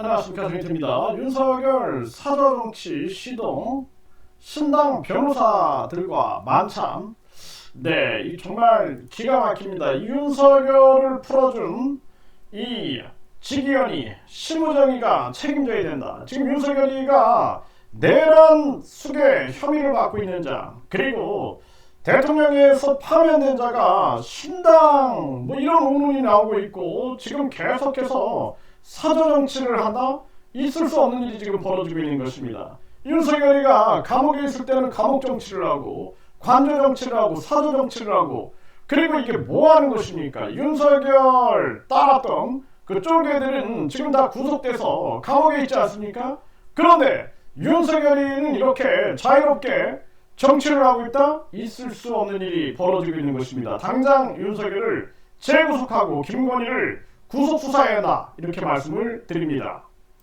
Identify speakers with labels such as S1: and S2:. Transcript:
S1: 안녕하십니까 정희태입니다. 윤석열 사저정치 시동 신당 변호사들과 만참 네, 이 정말 기가 막힙니다. 이 윤석열을 풀어준 이 지기현이 심우정이가 책임져야 된다. 지금 윤석열이가 내란 수괴 혐의를 받고 있는 자 그리고 대통령에서 파면된 자가 신당 뭐 이런 의문이 나오고 있고 지금 계속해서 사저 정치를 하다 있을 수 없는 일이 지금 벌어지고 있는 것입니다. 윤석열이가 감옥에 있을 때는 감옥 정치를 하고 관저 정치를 하고 사저 정치를 하고 그리고 이게 뭐 하는 것입니까? 윤석열 따랐던 그쪽 애들은 지금 다 구속돼서 감옥에 있지 않습니까? 그런데 윤석열이는 이렇게 자유롭게 정치를 하고 있다? 있을 수 없는 일이 벌어지고 있는 것입니다. 당장 윤석열을 재구속하고 김건희를 구속 수사해야 한다. 이렇게 말씀을 드립니다.